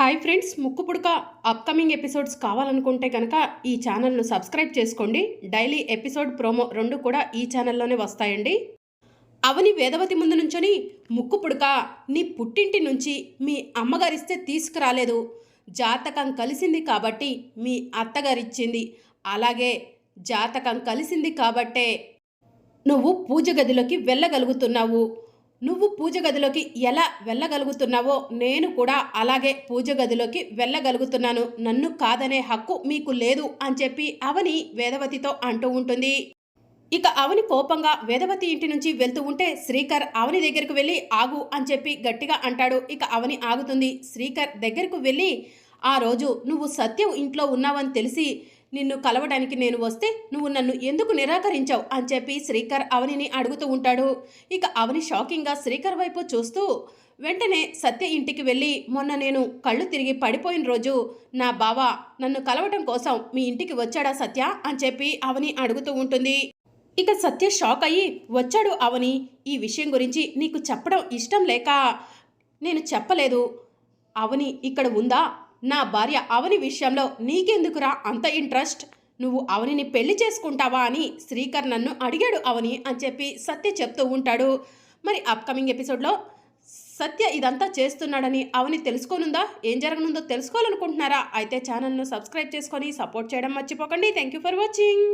Hi friends ముక్కు పుడక upcoming episodes కావాలనుకుంటే కనుక ఈ ఛానల్ను సబ్స్క్రైబ్ చేసుకోండి. డైలీ ఎపిసోడ్ ప్రోమో రెండు కూడా ఈ ఛానల్లోనే వస్తాయండి. అవని వేదవతి ముందు నుంచొని ముక్కు పుడక నీ పుట్టింటి నుంచి మీ అమ్మగారిస్తే తీసుకురాలేదు. జాతకం కలిసింది కాబట్టి మీ అత్తగారిచ్చింది. అలాగే జాతకం కలిసింది కాబట్టే నువ్వు పూజ గదిలోకి వెళ్ళగలుగుతున్నావు. నువ్వు పూజ గదిలోకి ఎలా వెళ్ళగలుగుతున్నావో నేను కూడా అలాగే పూజ గదిలోకి వెళ్ళగలుగుతున్నాను. నన్ను కాదనే హక్కు మీకు లేదు అని చెప్పి అవని వేదవతితో అంటూ ఉంటుంది. ఇక అవని కోపంగా వేదవతి ఇంటి నుంచి వెళ్తూ ఉంటే శ్రీకర్ అవని దగ్గరకు వెళ్ళి ఆగు అని చెప్పి గట్టిగా అంటాడు. ఇక అవని ఆగుతుంది. శ్రీకర్ దగ్గరకు వెళ్ళి ఆ రోజు నువ్వు సత్యం ఇంట్లో ఉన్నావని తెలిసి నిన్ను కలవడానికి నేను వస్తే నువ్వు నన్ను ఎందుకు నిరాకరించావు అని చెప్పి శ్రీకర్ అవనిని అడుగుతూ ఉంటాడు. ఇక అవని షాకింగ్గా శ్రీకర్ వైపు చూస్తూ వెంటనే సత్య ఇంటికి వెళ్ళి మొన్న నేను కళ్ళు తిరిగి పడిపోయిన రోజు నా బావ నన్ను కలవటం కోసం మీ ఇంటికి వచ్చాడా సత్య? అని చెప్పి అవని అడుగుతూ ఉంటుంది. ఇక సత్య షాక్ అయ్యి వచ్చాడు అవని ఈ విషయం గురించి నీకు చెప్పడం ఇష్టం లేక నేను చెప్పలేదు. అవని ఇక్కడ ఉందా? నా భార్య అవని విషయంలో నీకెందుకురా అంత ఇంట్రెస్ట్? నువ్వు అవనిని పెళ్ళి చేసుకుంటావా అని శ్రీకర్ నన్ను అడిగాడు అవని అని చెప్పి సత్య చెప్తూ ఉంటాడు. మరి అప్కమింగ్ ఎపిసోడ్లో సత్య ఇదంతా చేస్తున్నాడని అవని తెలుసుకోనుందా? ఏం జరగనుందో తెలుసుకోవాలనుకుంటున్నారా? అయితే ఛానల్ను సబ్స్క్రైబ్ చేసుకొని సపోర్ట్ చేయడం మర్చిపోకండి. Thank you for watching